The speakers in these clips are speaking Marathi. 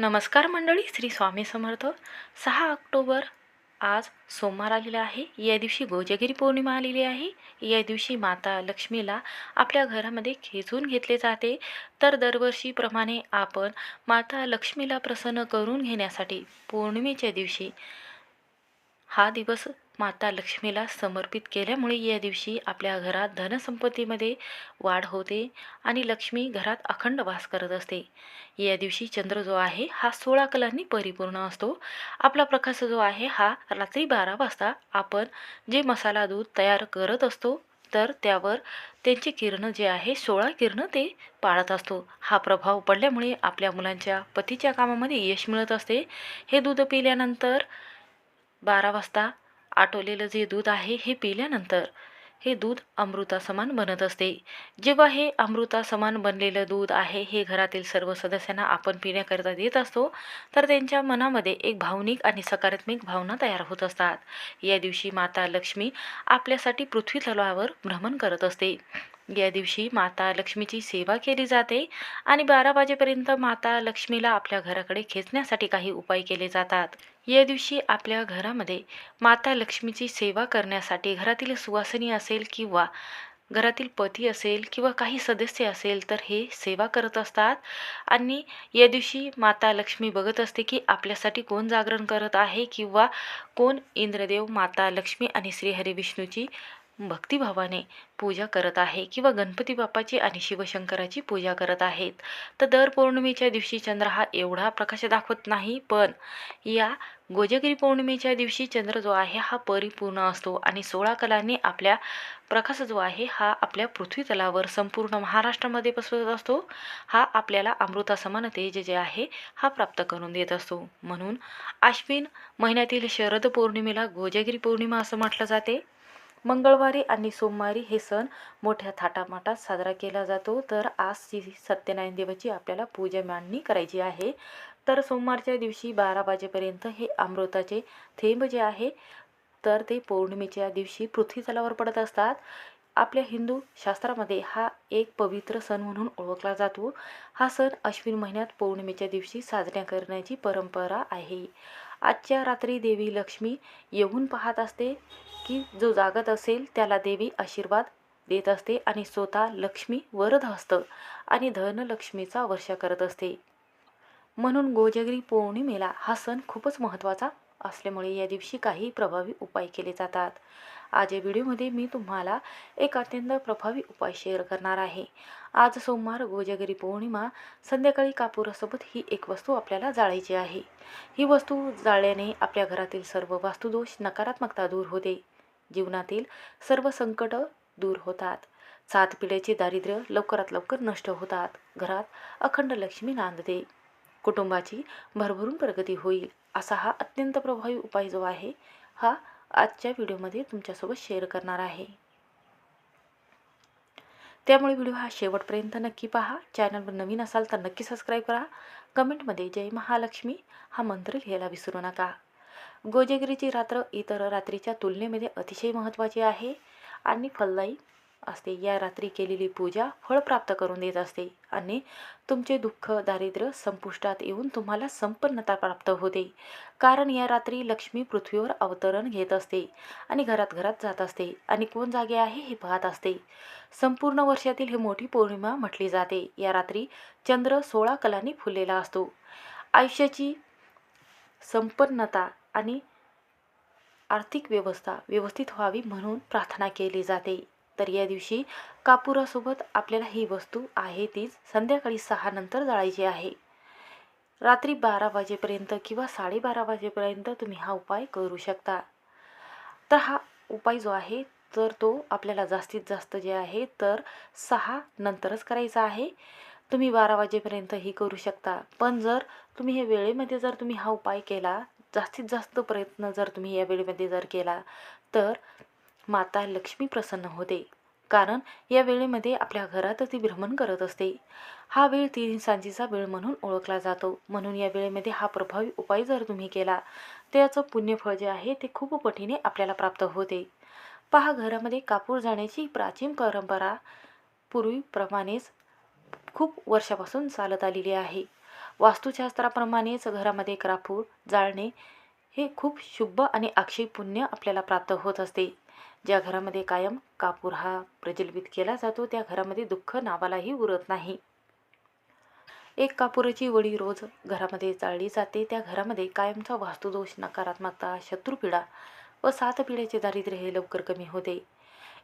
नमस्कार मंडळी श्री स्वामी समर्थ. सहा ऑक्टोबर आज सोमवार आलेला आहे. या दिवशी गोजगिरी पौर्णिमा आलेली आहे. या दिवशी माता लक्ष्मीला आपल्या घरामध्ये खेचून घेतले जाते. तर दरवर्षीप्रमाणे आपण माता लक्ष्मीला प्रसन्न करून घेण्यासाठी पौर्णिमेच्या दिवशी हा दिवस माता लक्ष्मीला समर्पित केल्यामुळे या दिवशी आपल्या घरात धनसंपत्तीमध्ये वाढ होते आणि लक्ष्मी घरात अखंड वास करत असते. या दिवशी चंद्र जो आहे हा सोळा कलांनी परिपूर्ण असतो. आपला प्रकाश जो आहे हा रात्री बारा वाजता आपण जे मसाला दूध तयार करत असतो तर त्यावर त्यांची किरणं जे आहे सोळा किरणं ते पाळत असतो. हा प्रभाव पडल्यामुळे आपल्या मुलांच्या पतीच्या कामामध्ये यश मिळत असते. हे दूध पिल्यानंतर बारा वाजता आटवलेलं जे दूध आहे हे पिल्यानंतर हे दूध अमृतासमान बनत असते. जेव्हा हे अमृतासमान बनलेलं दूध आहे हे घरातील सर्व सदस्यांना आपण पिण्याकरिता देत असतो तर त्यांच्या मनामध्ये एक भावनिक आणि सकारात्मक भावना तयार होत असतात. या दिवशी माता लक्ष्मी आपल्यासाठी पृथ्वी तलावर भ्रमण करत असते. या दिवशी माता लक्ष्मीची सेवा केली जाते आणि बारा वाजेपर्यंत माता लक्ष्मीला आपल्या घराकडे खेचण्यासाठी काही उपाय केले जातात. या दिवशी आपल्या घरामध्ये माता लक्ष्मीची सेवा करण्यासाठी घरातील सुवासिनी असेल किंवा घरातील पती असेल किंवा काही सदस्य असेल तर हे सेवा करत असतात. आणि या दिवशी माता लक्ष्मी बघत असते की आपल्यासाठी कोण जागरण करत आहे किंवा कोण इंद्रदेव माता लक्ष्मी आणि श्रीहरी विष्णूची भक्तिभावाने पूजा करत आहे किंवा गणपती बाप्पाची आणि शिवशंकराची पूजा करत आहेत. तर दर पौर्णिमेच्या दिवशी चंद्र हा एवढा प्रकाश दाखवत नाही पण या गोजगिरी पौर्णिमेच्या दिवशी चंद्र जो आहे हा परिपूर्ण असतो आणि सोळा कलांनी आपल्या प्रकाश जो आहे हा आपल्या पृथ्वी तलावर संपूर्ण महाराष्ट्रामध्ये पसरत असतो. हा आपल्याला अमृतासमान तेज जे आहे हा प्राप्त करून देत असतो. म्हणून आश्विन महिन्यातील शरद पौर्णिमेला गोजगिरी पौर्णिमा असं म्हटलं जाते. मंगळवारी आणि सोमवारी हे सण मोठ्या थाटामाटात साजरा केला जातो. तर आज श्री सत्यनारायण देवाची आपल्याला पूजा मांडणी करायची आहे. तर सोमवारच्या दिवशी बारा वाजेपर्यंत हे अमृताचे थेंब जे आहे तर ते पौर्णिमेच्या दिवशी पृथ्वी तलावर पडत असतात. आपल्या हिंदू शास्त्रामध्ये हा एक पवित्र सण म्हणून ओळखला जातो. हा सण अश्विन महिन्यात पौर्णिमेच्या दिवशी साजरा करण्याची परंपरा आहे. आजच्या रात्री देवी लक्ष्मी येऊन पाहत असते की जो जागत असेल त्याला देवी आशीर्वाद देत असते आणि स्वतः लक्ष्मी वरद असतं आणि धनलक्ष्मीचा वर्षा करत असते. म्हणून गोजगरी पौर्णिमेला हा सण खूपच महत्त्वाचा असल्यामुळे या दिवशी काही प्रभावी उपाय केले जातात. आज या व्हिडिओमध्ये मी तुम्हाला एक अत्यंत प्रभावी उपाय शेअर करणार आहे. आज सोमवार गोजगिरी पौर्णिमा संध्याकाळी कापुरासोबत ही एक वस्तू आपल्याला जाळायची आहे. ही वस्तू जाळल्याने आपल्या घरातील सर्व वास्तुदोष नकारात्मकता दूर होते. जीवनातील सर्व संकट दूर होतात. सात पिढ्याचे दारिद्र्य लवकरात लवकर नष्ट होतात. घरात अखंड लक्ष्मी नांदते. कुटुंबाची भरभरून प्रगती होईल असा हा अत्यंत प्रभावी उपाय जो आहे हा आजच्या व्हिडिओमध्ये तुमच्यासोबत शेअर करणार आहे. त्यामुळे व्हिडिओ हा शेवटपर्यंत नक्की पहा. चॅनलवर नवीन असाल तर नक्की सबस्क्राईब करा. कमेंटमध्ये जय महालक्ष्मी हा मंत्र लिहायला विसरू नका. गोजेगिरीची रात्र इतर रात्रीच्या तुलनेमध्ये अतिशय महत्त्वाची आहे. आणि फलदायी असते. या रात्री केलेली पूजा फळ प्राप्त करून देत असते आणि तुमचे दुःख दारिद्र्य संपुष्टात येऊन तुम्हाला संपन्नता प्राप्त होते. कारण या रात्री लक्ष्मी पृथ्वीवर अवतरण घेत असते आणि घरात घरात जात असते. आणि कोण जागे आहे हे पाहत असते. संपूर्ण वर्षातील ही मोठी पौर्णिमा म्हटली जाते. या रात्री चंद्र सोळा कलांनी फुललेला असतो. आयुष्याची संपन्नता आणि आर्थिक व्यवस्था व्यवस्थित व्हावी म्हणून प्रार्थना केली जाते. तर या दिवशी कापुरासोबत आपल्याला ही वस्तू आहे तीच संध्याकाळी सहा नंतर जाळायची आहे. रात्री बारा वाजेपर्यंत किंवा साडेबारा वाजेपर्यंत तुम्ही हा उपाय करू शकता. तर हा उपाय जो आहे तर तो आपल्याला जास्तीत जास्त जे आहे तर सहा नंतरच करायचा आहे. तुम्ही बारा वाजेपर्यंतही करू शकता. पण जर तुम्ही हे वेळेमध्ये जर तुम्ही हा उपाय केला जास्तीत जास्त प्रयत्न जर तुम्ही या वेळेमध्ये जर केला तर माता लक्ष्मी प्रसन्न होते. कारण या वेळेमध्ये आपल्या घरात ती भ्रमण करत असते. हा वेळ तीन सांजीचा वेळ म्हणून ओळखला जातो. म्हणून या वेळेमध्ये हा प्रभावी उपाय जर तुम्ही केला त्याचं पुण्यफळ जे आहे ते खूप पटीने आपल्याला प्राप्त होते. पहा घरामध्ये कापूर जाण्याची प्राचीन परंपरा पूर्वीप्रमाणेच खूप वर्षापासून चालत आलेली आहे. वास्तुशास्त्राप्रमाणेच घरामध्ये कापूर जाळणे हे खूप शुभ आणि अक्षय पुण्य आपल्याला प्राप्त होत असते. ज्या घरामध्ये कायम कापूर हा प्रज्वलित केला जातो त्या घरामध्ये दुःख नावालाही उरत नाही. एक कापुराची वडी रोज घरामध्ये चाळली जाते. त्या घरामध्ये कायमचा वास्तुदोष नकारात्मकता शत्रुपीडा व सात पिढ्याचे दारिद्र्य हे लवकर कमी होते.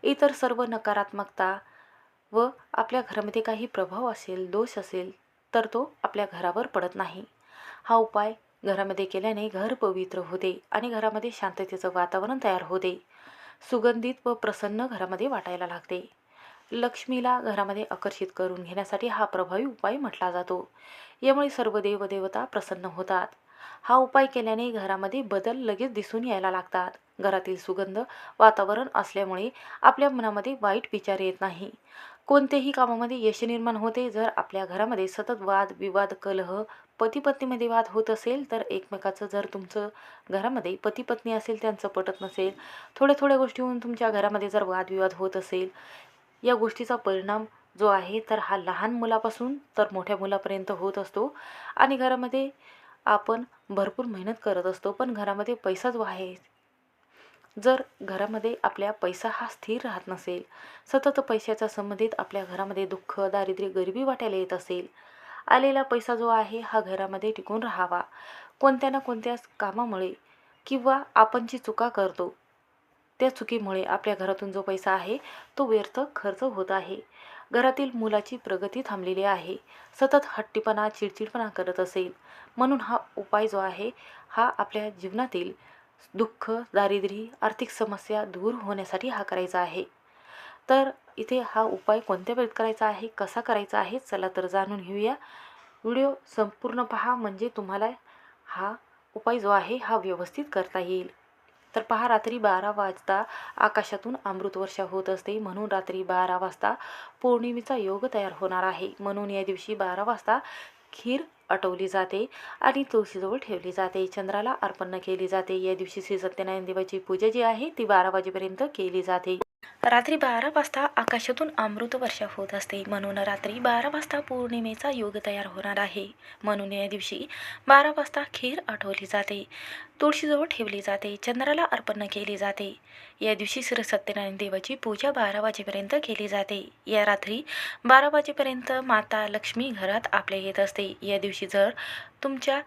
इतर सर्व नकारात्मकता व आपल्या घरामध्ये काही प्रभाव असेल दोष असेल तर तो आपल्या घरावर पडत नाही. हा उपाय घरामध्ये केल्याने घर पवित्र होते आणि घरामध्ये शांततेचं वातावरण तयार होते. सुगंधित व प्रसन्न घरामध्ये वाटायला लागते. लक्ष्मीला घरामध्ये आकर्षित करून घेण्यासाठी हा प्रभावी उपाय म्हटला जातो. यामुळे सर्व देवदेवता प्रसन्न होतात. हा उपाय केल्याने घरामध्ये बदल लगेच दिसून यायला लागतात. घरातील सुगंध वातावरण असल्यामुळे आपल्या मनामध्ये वाईट विचार येत नाही. कोणत्याही कामामध्ये यश निर्माण होते. जर आपल्या घरामध्ये सतत वाद विवाद कलह पतीपत्नीमध्ये वाद होत असेल तर एकमेकाचं जर तुमचं घरामध्ये पतीपत्नी असेल त्यांचं पटत नसेल थोड्या थोड्या गोष्टीहून तुमच्या घरामध्ये जर वादविवाद होत असेल या गोष्टीचा परिणाम जो आहे तर हा लहान मुलापासून तर मोठ्या मुलापर्यंत होत असतो. आणि घरामध्ये आपण भरपूर मेहनत करत असतो पण घरामध्ये पैसा जो आहे जर घरामध्ये आपल्या पैसा हा स्थिर राहत नसेल सतत पैशाच्या संबंधित आपल्या घरामध्ये दुःख दारिद्र्य गरिबी वाटायला येत असेल आलेला पैसा जो आहे हा घरामध्ये टिकून राहावा. कोणत्या ना कोणत्या कामामुळे किंवा आपण जी चुका करतो त्या चुकीमुळे आपल्या घरातून जो पैसा आहे तो व्यर्थ खर्च होत आहे. घरातील मुलाची प्रगती थांबलेली आहे. सतत हट्टीपणा चिडचिडपणा करत असेल. म्हणून हा उपाय जो आहे हा आपल्या जीवनातील दुःख दारिद्र्य आर्थिक समस्या दूर होण्यासाठी हा करायचा आहे. तर इथे हा उपाय कोणत्या वेळेत करायचा आहे कसा करायचा आहे चला तर जाणून घेऊया. व्हिडिओ संपूर्ण पहा म्हणजे तुम्हाला हा उपाय जो आहे हा व्यवस्थित करता येईल. तर पहा रात्री बारा वाजता आकाशातून अमृतवर्षा होत असते. म्हणून रात्री बारा वाजता पौर्णिमेचा योग तयार होणार आहे. म्हणून या दिवशी बारा वाजता खीर आटवली जाते आणि तुळशीजवळ ठेवली जाते. चंद्राला अर्पण केली जाते. या दिवशी श्री सत्यनारायण देवाची पूजा जी आहे ती बारा वाजेपर्यंत केली जाते. रात्री बारा वाजता आकाशातून अमृत वर्षा होत असते. म्हणून रात्री बारा वाजता पौर्णिमेचा योग तयार होणार आहे. म्हणून या दिवशी बारा वाजता खीर आठवली जाते. तुळशीजवळ ठेवली जाते. चंद्राला अर्पण केली जाते. या दिवशी श्री सत्यनारायण देवाची पूजा बारा वाजेपर्यंत केली जाते. या रात्री बारा वाजेपर्यंत माता लक्ष्मी घरात आपल्या येत असते. या दिवशी जर तुमच्या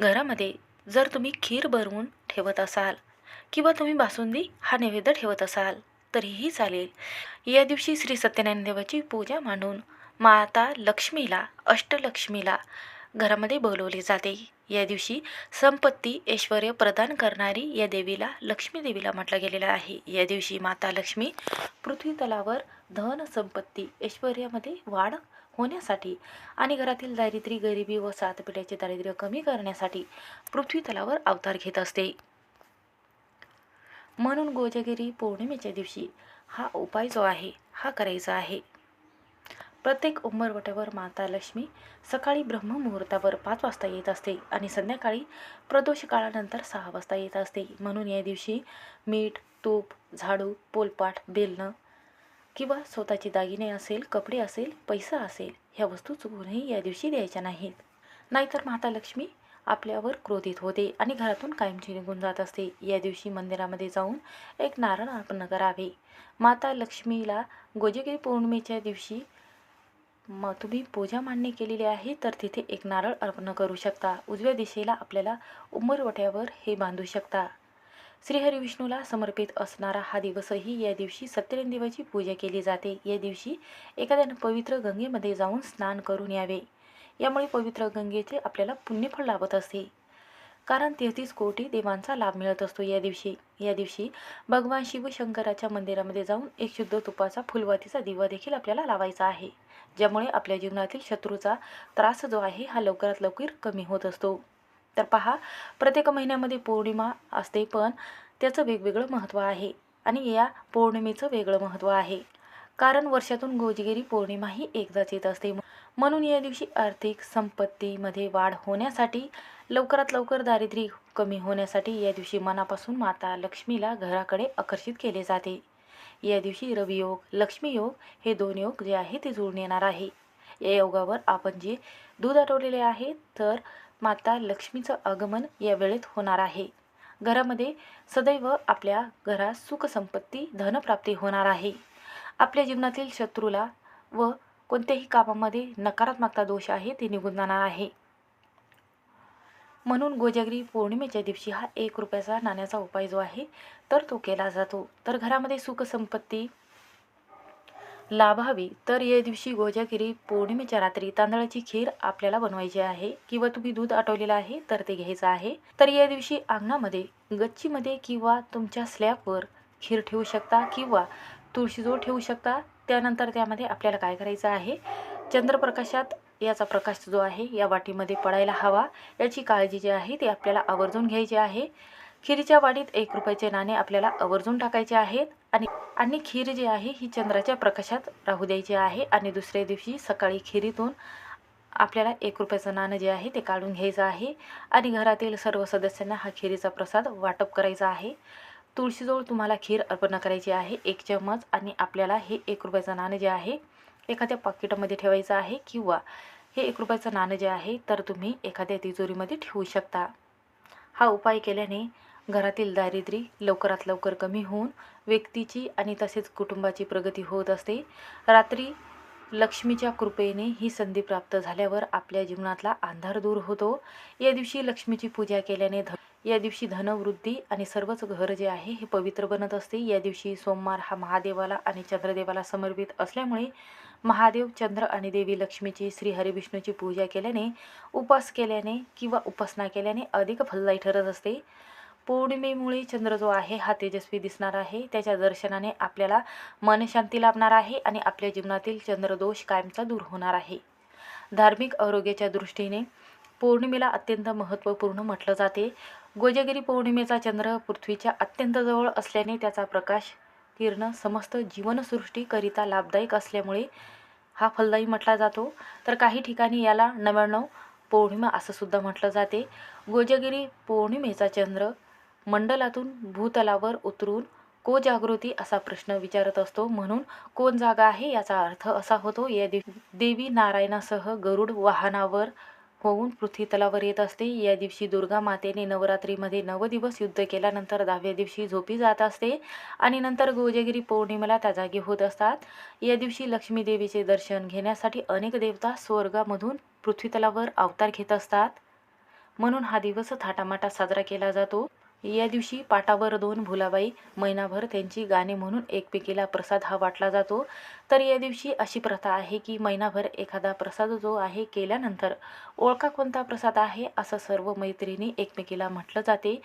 घरामध्ये जर तुम्ही खीर भरवून ठेवत असाल किंवा तुम्ही बासुंदी हा नैवेद्य ठेवत असाल तरीही चालेल. या दिवशी श्री सत्यनारायण देवाची पूजा मांडून माता लक्ष्मीला अष्टलक्ष्मीला घरामध्ये बोलवले जाते. या दिवशी संपत्ती ऐश्वर प्रदान करणारी या देवीला लक्ष्मी देवीला म्हटलं गेलेलं आहे. या दिवशी माता लक्ष्मी पृथ्वी तलावर धन संपत्ती ऐश्वर्यामध्ये वाढ होण्यासाठी आणि घरातील दारिद्र्य गरिबी व सातपिड्याचे दारिद्र्य कमी करण्यासाठी पृथ्वी तलावर अवतार घेत असते. म्हणून गोजगिरी पौर्णिमेच्या दिवशी हा उपाय जो आहे हा करायचा आहे. प्रत्येक उंबरवट्यावर माता लक्ष्मी सकाळी ब्रह्ममुहूर्तावर पाच वाजता येत असते आणि संध्याकाळी प्रदोष काळानंतर सहा वाजता येत असते. म्हणून या दिवशी मीठ तूप झाडू पोलपाट बेलणं किंवा स्वतःचे दागिने असेल कपडे असेल पैसा असेल ह्या वस्तू चुकूनही या दिवशी द्यायच्या नाहीत. नाहीतर माता लक्ष्मी आपल्यावर क्रोधित होते आणि घरातून कायमची निघून जात असते. या दिवशी मंदिरामध्ये जाऊन एक नारळ अर्पण करावे. माता लक्ष्मीला गोजगिरी पौर्णिमेच्या दिवशी मग तुम्ही पूजा मांडणी केलेली आहे तर तिथे एक नारळ अर्पण करू शकता. उजव्या दिशेला आपल्याला उंबरवट्यावर हे बांधू शकता. श्रीहरी विष्णूला समर्पित असणारा हा दिवसही या दिवशी सत्यनारायण देवाची पूजा केली जाते. या दिवशी एखाद्यानं पवित्र गंगेमध्ये जाऊन स्नान करून यावे. यामुळे पवित्र गंगेचे आपल्याला पुण्यफळ लाभत असते. कारण तेहतीस कोटी देवांचा लाभ मिळत असतो या दिवशी. या दिवशी भगवान शिवशंकराच्या मंदिरामध्ये जाऊन एक शुद्ध तुपाचा फुलवातीचा दिवा देखील आपल्याला लावायचा आहे. ज्यामुळे आपल्या जीवनातील शत्रूचा त्रास जो आहे हा लवकरात लवकर कमी होत असतो. तर पहा प्रत्येक महिन्यामध्ये पौर्णिमा असते पण त्याचं वेगवेगळं महत्त्व आहे आणि या पौर्णिमेचं वेगळं महत्त्व आहे. कारण वर्षातून गोजगिरी पौर्णिमा ही एकदाच येत असते. म्हणून या दिवशी आर्थिक संपत्तीमध्ये वाढ होण्यासाठी लवकरात लवकर दारिद्र्य कमी होण्यासाठी या दिवशी मनापासून माता लक्ष्मीला घराकडे आकर्षित केले जाते. या दिवशी रवियोग लक्ष्मी योग हे दोन योग जे आहे ते जुळून येणार आहे. या योगावर आपण जे दूध आठवलेले आहे तर माता लक्ष्मीचं आगमन या वेळेत होणार आहे. घरामध्ये सदैव आपल्या घरात सुखसंपत्ती धनप्राप्ती होणार आहे. आपल्या जीवनातील शत्रूला व कोणत्याही कामामध्ये नकारात्मकता दोष आहे ते निघून जाणार आहे. म्हणून गोजागिरी पौर्णिमेच्या दिवशी हा एक रुपयाचा नाण्याचा उपाय जो आहे तर तो केला जातो. तर घरामध्ये सुखसंपत्ती लाभावी तर या दिवशी गोजागिरी पौर्णिमेच्या रात्री तांदळाची खीर आपल्याला बनवायची आहे किंवा तुम्ही दूध आटवलेलं आहे तर ते घ्यायचं आहे. तर या दिवशी अंगणामध्ये गच्चीमध्ये किंवा तुमच्या स्लॅबवर खीर ठेवू शकता किंवा तुळशीजोळ ठेवू शकता त्यानंतर त्यामध्ये आपल्याला काय करायचं आहे? चंद्रप्रकाशात याचा प्रकाश जो आहे या वाटीमध्ये पडायला हवा. याची काळजी जी आहे ती आपल्याला आवर्जून घ्यायची आहे. खिरीच्या वाटीत एक रुपयाचे नाणे आपल्याला आवर्जून टाकायचे आहेत. आणि आणि खीर जी आहे ही चंद्राच्या प्रकाशात राहू द्यायची आहे. आणि दुसऱ्या दिवशी सकाळी खिरीतून आपल्याला एक रुपयाचं नाणं जे आहे ते काढून घ्यायचं आहे. आणि घरातील सर्व सदस्यांना हा खिरीचा प्रसाद वाटप करायचा आहे. तुळशीजवळ तुम्हाला खीर अर्पण करायची आहे एक चम्मच आणि आपल्याला हे एक रुपयाचं नाणं जे आहे एखाद्या पाकिटामध्ये ठेवायचं आहे किंवा हे एक रुपयाचं नाणं जे आहे तर तुम्ही एखाद्या तिजोरीमध्ये ठेवू शकता. हा उपाय केल्याने घरातील दारिद्र्य लवकरात लवकर कमी होऊन व्यक्तीची आणि तसेच कुटुंबाची प्रगती होत असते. रात्री लक्ष्मीच्या कृपेने ही संधी प्राप्त झाल्यावर आपल्या जीवनातला अंधार दूर होतो. या दिवशी लक्ष्मीची पूजा केल्याने ध या दिवशी धनवृद्धी आणि सर्वच घर जे आहे हे पवित्र बनत असते. या दिवशी सोमवार हा महादेवाला आणि चंद्रदेवाला समर्पित असल्यामुळे महादेव चंद्र आणि देवी लक्ष्मीची श्री हरिविष्णूची पूजा केल्याने उपास केल्याने किंवा उपासना केल्याने अधिक फलदायी ठरत असते. पौर्णिमेमुळे चंद्र जो आहे हा तेजस्वी दिसणार आहे. त्याच्या दर्शनाने आपल्याला मनशांती लाभणार आहे आणि आपल्या जीवनातील चंद्रदोष कायमचा दूर होणार आहे. धार्मिक आरोग्याच्या दृष्टीने पौर्णिमेला अत्यंत महत्त्वपूर्ण म्हटलं जाते. गोजागिरी पौर्णिमेचा चंद्र पृथ्वीच्या अत्यंत जवळ असल्याने त्याचा प्रकाश किरण समस्त जीवनसृष्टीकरिता लाभदायक असल्यामुळे हा फलदायी म्हटला जातो. तर काही ठिकाणी याला नव्याण्णव पौर्णिमा असं सुद्धा म्हटलं जाते. गोजगिरी पौर्णिमेचा चंद्र मंडलातून भूतलावर उतरून को जागृती असा प्रश्न विचारत असतो. म्हणून कोण जागा आहे याचा अर्थ असा होतो. या देवी नारायणासह गरुड वाहनावर होऊन पृथ्वीतलावर येत असते. या दिवशी दुर्गा मातेने नवरात्रीमध्ये नव दिवस युद्ध केल्यानंतर दहाव्या दिवशी झोपी जात असते आणि नंतर गोजगिरी पौर्णिमेला त्या जागी होत असतात. या दिवशी लक्ष्मी देवीचे दर्शन घेण्यासाठी अनेक देवता स्वर्गामधून पृथ्वीतलावर अवतार घेत असतात. म्हणून हा दिवस थाटामाटात साजरा केला जातो. या दिवशी पाटावर दोन भुलाबाई महिनाभर त्यांची गाणे म्हणून एकमेकीला प्रसाद हा वाटला जातो. तर या दिवशी अशी प्रथा आहे की महिनाभर एखादा प्रसाद जो आहे केल्यानंतर ओळखा कोणता प्रसाद आहे असं सर्व मैत्रिणी एकमेकीला म्हटलं जाते.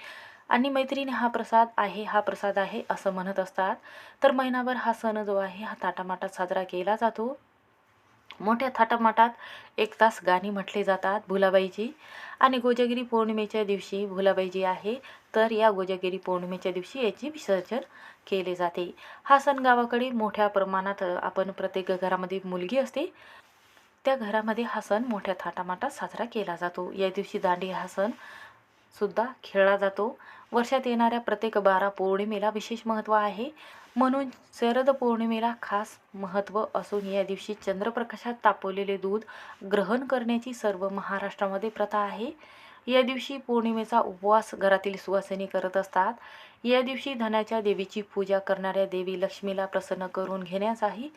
आणि मैत्रिणी हा प्रसाद आहे हा प्रसाद आहे असं म्हणत असतात. तर महिनाभर हा सण जो आहे हा ताटामाटात साजरा केला जातो. मोठ्या थाटामाटात एक तास गाणी म्हटले जातात भुलाबाईची आणि गोजागिरी पौर्णिमेच्या दिवशी भुलाबाईजी आहे तर या गोजागिरी पौर्णिमेच्या दिवशी याचे विसर्जन केले जाते. हा सण गावाकडे मोठ्या प्रमाणात आपण प्रत्येक घरामध्ये मुलगी असते त्या घरामध्ये हा सण मोठ्या थाटामाटात साजरा केला जातो. या दिवशी दांडी हा सण सुद्धा खेळला जातो. वर्षात येणाऱ्या प्रत्येक बारा पौर्णिमेला विशेष महत्त्व आहे. म्हणून शरद पौर्णिमेला खास महत्त्व असून या दिवशी चंद्रप्रकाशात तापवलेले दूध ग्रहण करण्याची सर्व महाराष्ट्रामध्ये प्रथा आहे. या दिवशी पौर्णिमेचा उपवास घरातील सुवासिनी करत असतात. या दिवशी धनाच्या देवीची पूजा करणाऱ्या देवी लक्ष्मीला प्रसन्न करून घेण्याचाही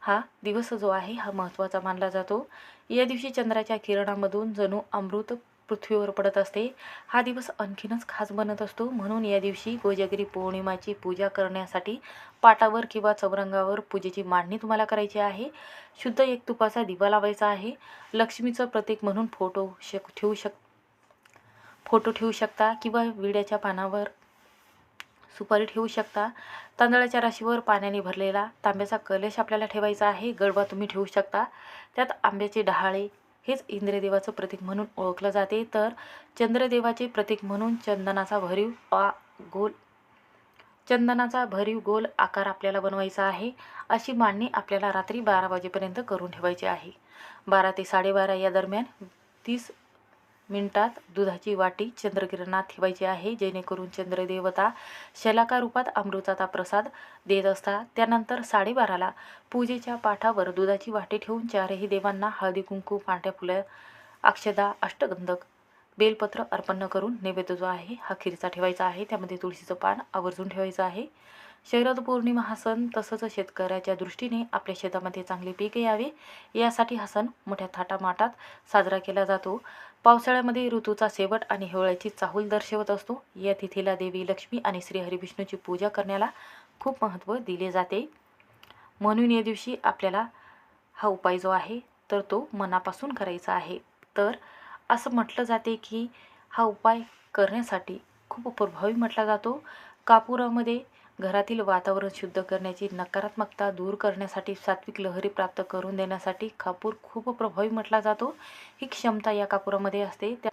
हा दिवस जो आहे हा महत्त्वाचा मानला जातो. या दिवशी चंद्राच्या किरणामधून जणू अमृत पृथ्वीवर पडत असते. हा दिवस आणखीनच खास बनत असतो. म्हणून या दिवशी कोजागिरी पौर्णिमाची पूजा करण्यासाठी पाटावर किंवा चौरंगावर पूजेची मांडणी तुम्हाला करायची आहे. शुद्ध एक तुपाचा दिवा लावायचा आहे. लक्ष्मीचं प्रतीक म्हणून फोटो शक ठेवू शक फोटो ठेवू शकता किंवा विड्याच्या पानावर सुपारी ठेवू शकता. तांदळाच्या राशीवर पाण्याने भरलेला तांब्याचा कलश आपल्याला ठेवायचा आहे. गडवा तुम्ही ठेवू शकता. त्यात आंब्याचे डहाळे हेच इंद्रदेवाचं प्रतीक म्हणून ओळखलं जाते. तर चंद्रदेवाचे प्रतीक म्हणून चंदनाचा भरीव पा गोल चंदनाचा भरीव गोल आकार आपल्याला बनवायचा आहे. अशी मांडणी आपल्याला रात्री बारा वाजेपर्यंत करून ठेवायची आहे. बारा ते साडेबारा या दरम्यान तीस मिनिटात दुधाची वाटी चंद्रकिरणात ठेवायची आहे. जेणेकरून चंद्रदेवता शलाका रूपात अमृताचा प्रसाद देत असतात. त्यानंतर साडेबाराला पूजेच्या पाठावर दुधाची वाटी ठेवून चारही देवांना हळदी कुंकू पांढऱ्या फुलं अक्षदा अष्टगंधक बेलपत्र अर्पण करून नैवेद्य जो आहे हा खिरीचा ठेवायचा आहे. त्यामध्ये तुळशीचं पान आवर्जून ठेवायचं आहे. शरद पौर्णिमा हा सण तसंच शेतकऱ्याच्या दृष्टीने आपल्या शेतामध्ये चांगले पीक यावे. यासाठी हा सण मोठ्या थाटामाटात साजरा केला जातो. पावसाळ्यामध्ये ऋतूचा शेवट आणि हिवाळ्याची चाहूल दर्शवत असतो. या तिथीला देवी लक्ष्मी आणि श्री हरिविष्णूची पूजा करण्याला खूप महत्त्व दिले जाते. म्हणून या दिवशी आपल्याला हा उपाय जो आहे तर तो मनापासून करायचा आहे. तर असं म्हटलं जाते की हा उपाय करण्यासाठी खूप प्रभावी म्हटला जातो. कापुरामध्ये घरातील वातावरण शुद्ध करण्याची नकारात्मकता दूर करण्यासाठी सात्विक लहरी प्राप्त करून देण्यासाठी कापूर खूप प्रभावी म्हटला जातो. ही क्षमता या कापुरामध्ये असते. त्या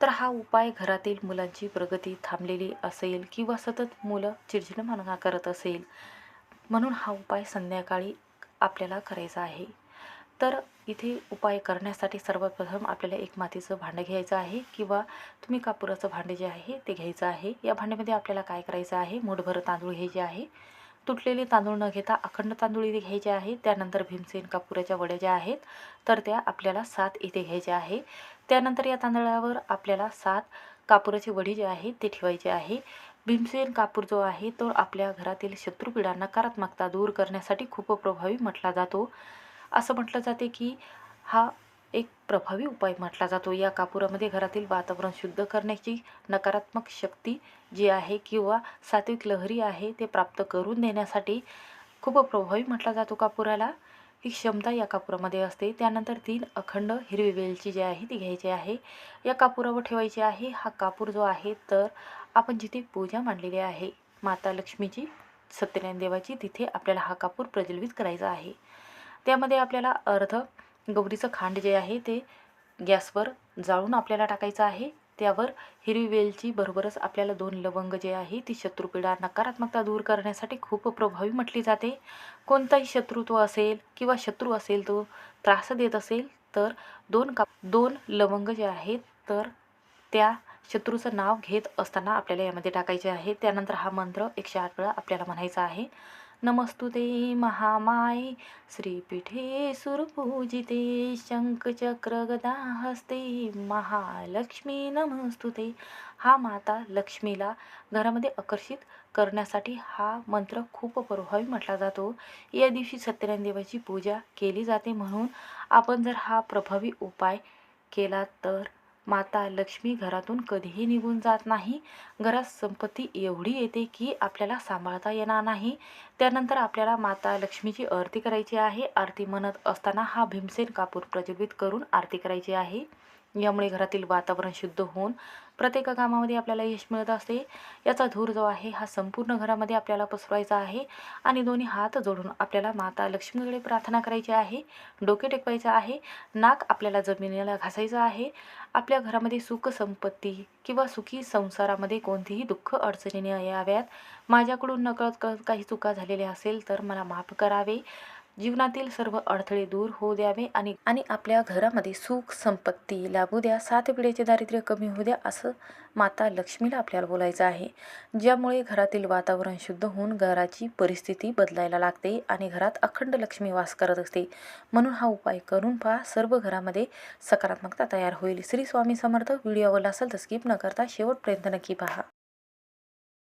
तर हा उपाय घरातील मुलांची प्रगती थांबलेली असेल किंवा सतत मुलं चिडचिडपणा करत असेल म्हणून हा उपाय संध्याकाळी आपल्याला करायचा आहे. तर इथे उपाय करण्यासाठी सर्वप्रथम आपल्याला एक मातीचं भांडं घ्यायचं आहे किंवा तुम्ही कापुराचं भांडे जे आहे ते घ्यायचं आहे. या भांड्यामध्ये आपल्याला काय करायचं आहे? मुठभर तांदूळ घ्यायचे आहे तुटलेले तांदूळ न घेता अखंड तांदूळ इथे घ्यायचे आहे. त्यानंतर भीमसेन कापुराच्या वड्या ज्या आहेत तर त्या आपल्याला सात इथे घ्यायच्या आहे. त्यानंतर या तांदळावर आपल्याला सात कापुराची वडी जे आहे ते ठेवायचे आहे. भीमसेन कापूर जो आहे तो आपल्या घरातील शत्रुपीडा नकारात्मकता दूर करण्यासाठी खूप प्रभावी म्हटला जातो. असं म्हटलं जाते की हा एक प्रभावी उपाय म्हटला जातो. या कापुरामध्ये घरातील वातावरण शुद्ध करण्याची नकारात्मक शक्ती जी आहे किंवा सात्विक लहरी आहे ते प्राप्त करून देण्यासाठी खूप प्रभावी म्हटला जातो कापुराला. ही क्षमता या कापुरामध्ये असते. त्यानंतर तीन अखंड हिरवी वेलची जी आहे ती घ्यायची आहे. या कापुरावर ठेवायची आहे. हा कापूर जो आहे तर आपण जिथे पूजा मांडलेली आहे माता लक्ष्मीची सत्यनारायण देवाची तिथे आपल्याला हा कापूर प्रज्वलित करायचा आहे. त्यामध्ये आपल्याला अर्ध गौरीचं खांड जे आहे ते गॅसवर जाळून आपल्याला टाकायचं आहे. त्यावर हिरवी वेलची बरोबरच आपल्याला दोन लवंग जे आहे ती शत्रुपीडा नकारात्मकता दूर करण्यासाठी खूप प्रभावी म्हटली जाते. कोणताही शत्रुत्व असेल किंवा शत्रू असेल तो त्रास देत असेल तर दोन का दोन लवंग जे आहेत तर त्या शत्रूचं नाव घेत असताना आपल्याला यामध्ये टाकायचे आहे. त्यानंतर हा मंत्र एकशे आठ वेळा आपल्याला म्हणायचा आहे. नमस्तुते महामाये। श्रीपीठे सुरपूजिते शंखचक्र महालक्ष्मी नमस्तुते। हा माता लक्ष्मीला घरामध्ये आकर्षित करण्यासाठी हा मंत्र खूप प्रभावी म्हटला जातो. या दिवशी सत्यनारायण देवाची पूजा केली जाते म्हणून आपण जर हा प्रभावी उपाय केला तर माता लक्ष्मी घरातून कधीही निघून जात नाही. घरात संपत्ती एवढी येते की आपल्याला सांभाळता येणार नाही. त्यानंतर आपल्याला माता लक्ष्मीची आरती करायची आहे. आरती म्हणत असताना हा भीमसेन कापूर प्रज्वलित करून आरती करायची आहे. यामुळे घरातील वातावरण शुद्ध होऊन प्रत्येक कामामध्ये आपल्याला यश मिळत असते. याचा धूर जो आहे हा संपूर्ण घरामध्ये आपल्याला पसरवायचा आहे आणि दोन्ही हात जोडून आपल्याला माता लक्ष्मीकडे प्रार्थना करायची आहे. डोके टेकवायचं आहे. नाक आपल्याला जमिनीला घासायचं आहे. आपल्या घरामध्ये सुख संपत्ती किंवा सुखी संसारामध्ये कोणतीही दुःख अडचणी याव्यात. माझ्याकडून नकळत काही चुका झालेल्या असेल तर मला माफ करावे. जीवनातील सर्व अडथळे दूर होऊ द्यावे आणि आणि आपल्या घरामध्ये सुख संपत्ती लाभू द्या. सात पिढ्याचे दारिद्र्य कमी होऊ द्या असं माता लक्ष्मीला आपल्याला बोलायचं आहे. ज्यामुळे घरातील वातावरण शुद्ध होऊन घराची परिस्थिती बदलायला लागते आणि घरात अखंड लक्ष्मी वास करत असते. म्हणून हा उपाय करून पहा. सर्व घरामध्ये सकारात्मकता तयार होईल. श्री स्वामी समर्थ. व्हिडिओ आवडला असेल तर स्किप न करता शेवटपर्यंत नक्की पहा.